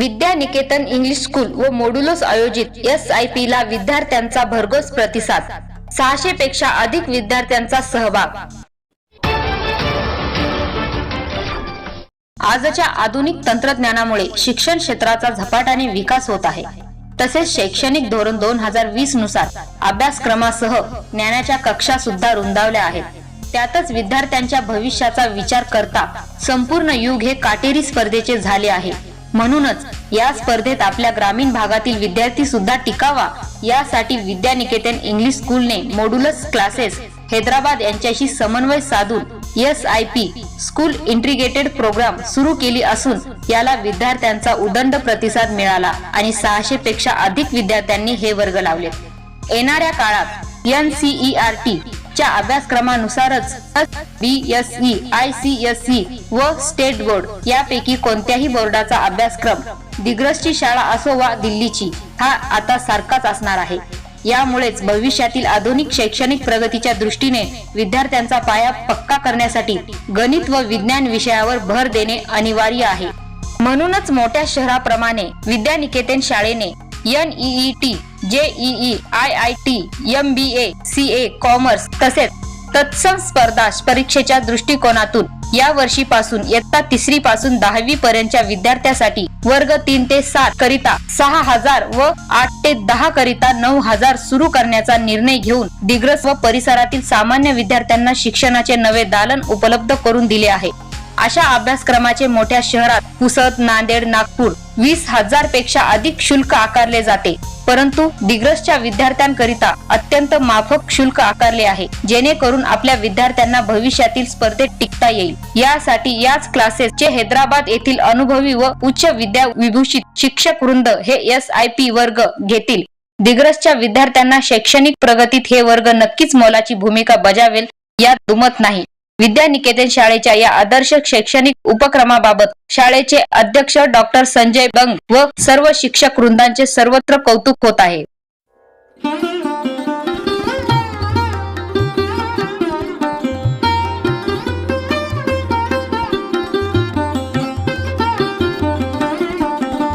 Vidya Niketan English school व मोडुलोस आयोजित S I P ला विद्यार्थ्यांचा भरघोस प्रतिसाद. सहाशे पेक्षा अधिक विद्यार्थ्यांचा सहभाग. आजच्या आधुनिक तंत्रज्ञानामुळे शिक्षण क्षेत्राचा झपाट्याने विकास होत आहे. तसेच शैक्षणिक धोरण दोन हजार वीसनुसार अभ्यासक्रमासह ज्ञानाच्या कक्षा सुद्धा रुंदावल्या आहेत. त्यातच विद्यार्थ्यांच्या भविष्याचा विचार करता संपूर्ण युग हे काटेरी स्पर्धेचे झाले आहे. म्हणूनच या स्पर्धेत आपल्या ग्रामीण भागातील विद्यार्थी सुद्धा टिकावा. यासाठी विद्यानिकेतन इंग्लिश स्कूलने मोडुलस क्लासेस हैदराबाद यांच्याशी समन्वय साधून S I P school integrated programme सुरू केली असून याला विद्यार्थ्यांचा उदंड प्रतिसाद मिळाला आणि सहाशे पेक्षा अधिक विद्यार्थ्यांनी हे वर्ग लावले. येणाऱ्या काळात एन आर टी च्या अभ्यासक्रमानुसारच B S E I C S E व स्टेट बोर्ड यापैकी कोणत्याही बोर्डाचा अभ्यासक्रम दिग्रसची शाळा असो वा दिल्लीची हा आता सारखाच असणार आहे. यामुळेच भविष्यातील आधुनिक शैक्षणिक प्रगतीच्या दृष्टीने विद्यार्थ्यांचा पाया पक्का करण्यासाठी गणित व विज्ञान विषयावर भर देणे अनिवार्य आहे. म्हणूनच मोठ्या शहराप्रमाणे विद्यानिकेतन शाळेने N E T JEE I I T M B A C A commerce तसेच तत्सम स्पर्धा परीक्षेच्या दृष्टिकोनातून या वर्षीपासून इयत्ता तिसरी पासून दहावी पर्यंतच्या विद्यार्थ्यासाठी वर्ग तीन ते सात करिता सहा हजार व आठ ते दहा करिता नऊ हजार सुरू करण्याचा निर्णय घेऊन दिग्रस व परिसरातील सामान्य विद्यार्थ्यांना शिक्षणाचे नवे दालन उपलब्ध करून दिले आहे. अशा अभ्यासक्रमाचे मोठ्या शहरात पुसद नांदेड नागपूर वीस हजारपेक्षा अधिक शुल्क आकारले जाते. परंतु दिग्रसच्या विद्यार्थ्यांकरिता अत्यंत माफक शुल्क आकारले आहे जेणेकरून आपल्या विद्यार्थ्यांना भविष्यातील स्पर्धेत टिकता येईल. यासाठी याच क्लासेसचे हैदराबाद येथील अनुभवी व उच्च विद्या विभूषित शिक्षक वृंद हे एस आय पी वर्ग घेतील. दिग्रसच्या विद्यार्थ्यांना शैक्षणिक प्रगतीत हे वर्ग नक्कीच मोलाची भूमिका बजावेल यात दुमत नाही. विद्यानिकेतन शाळेच्या या आदर्श शैक्षणिक उपक्रमाबाबत शाळेचे अध्यक्ष डॉक्टर संजय बंग व सर्व शिक्षक वृंदांचे सर्वत्र कौतुक होत आहे.